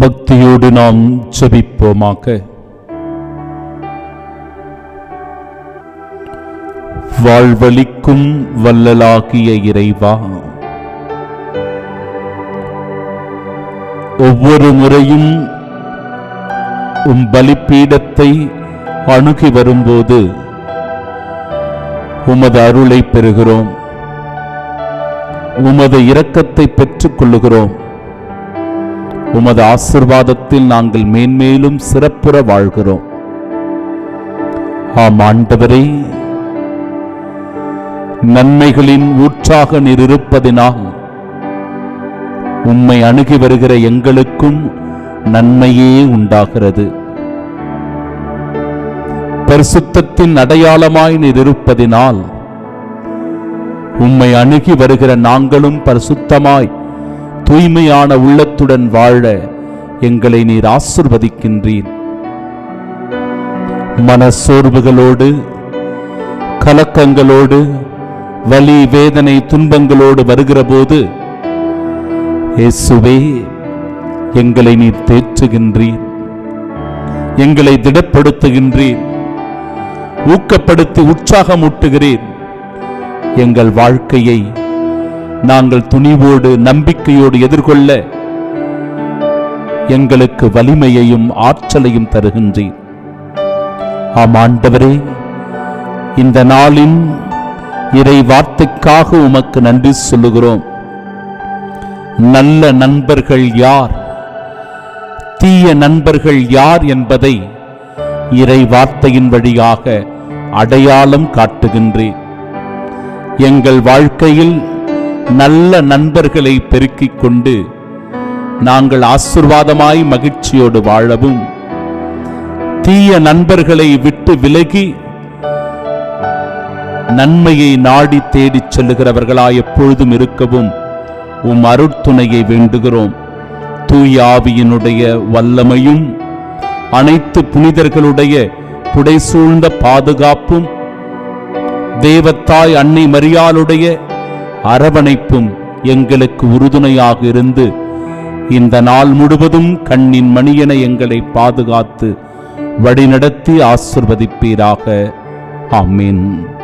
பக்தியோடு நாம் ஜெபிப்போமாக. வாழ்வழிக்கும் வல்லலாகிய இறைவா ஒவ்வொரு முறையும் உம் பலிப்பீடத்தை அணுகி வரும்போது உமது அருளை பெறுகிறோம். உமது இரக்கத்தை பெற்றுக் கொள்ளுகிறோம். உமது ஆசிர்வாதத்தில் நாங்கள் மேன்மேலும் சிறப்புற வாழ்கிறோம். ஆம் ஆண்டவரே நன்மைகளின் ஊற்றாக நீர் இருப்பதினால் உம்மை அணுகி வருகிற எங்களுக்கும் நன்மையே உண்டாகிறது. பரிசுத்தத்தின் அடையாளமாய் நீர் இருப்பதினால் உம்மை அணுகி வருகிற நாங்களும் பரிசுத்தமாய் தூய்மையான உள்ளத்துடன் வாழ எங்களை நீர் ஆசிர்வதிக்கின்றீர். மனசோர்வுகளோடு கலக்கங்களோடு வலி வேதனை துன்பங்களோடு வருகிற போது இயேசுவே எங்களை நீர் தேற்றுகின்றீர். எங்களை திடப்படுத்துகின்றீர். ஊக்கப்படுத்தி உற்சாகமூட்டுகிறீர். எங்கள் வாழ்க்கையை நாங்கள் துணிவோடு நம்பிக்கையோடு எதிர்கொள்ள எங்களுக்கு வலிமையையும் ஆற்றலையும் தருகின்றீர். ஆம் ஆண்டவரே இந்த நாளின் இறை வார்த்தைக்காக உமக்கு நன்றி சொல்லுகிறோம். நல்ல நண்பர்கள் யார்? தீய நண்பர்கள் யார் என்பதை இறை வார்த்தையின் வழியாக அடையாளம் காட்டுகின்றேன் எங்கள் வாழ்க்கையில் நல்ல நண்பர்களை பெருக்கிக் கொண்டு நாங்கள் ஆசிர்வாதமாய் மகிழ்ச்சியோடு வாழவும். தீய நண்பர்களை விட்டு விலகி நன்மையை நாடி தேடிச் செல்லுகிறவர்களாய் எப்பொழுதும் இருக்கவும் உம் அருட்துணையை வேண்டுகிறோம். தூய ஆவியினுடைய வல்லமையும் அனைத்து புனிதர்களுடைய புடைசூழ்ந்த பாதுகாப்பும் தேவத்தாய் அன்னை மரியாளுடைய அரவணைப்பும் எங்களுக்கு உறுதுணையாக இருந்து இந்த நாள் முழுவதும் கண்ணின் மணியென எங்களை பாதுகாத்து வழிநடத்தி ஆசிர்வதிப்பீராக. ஆமீன்.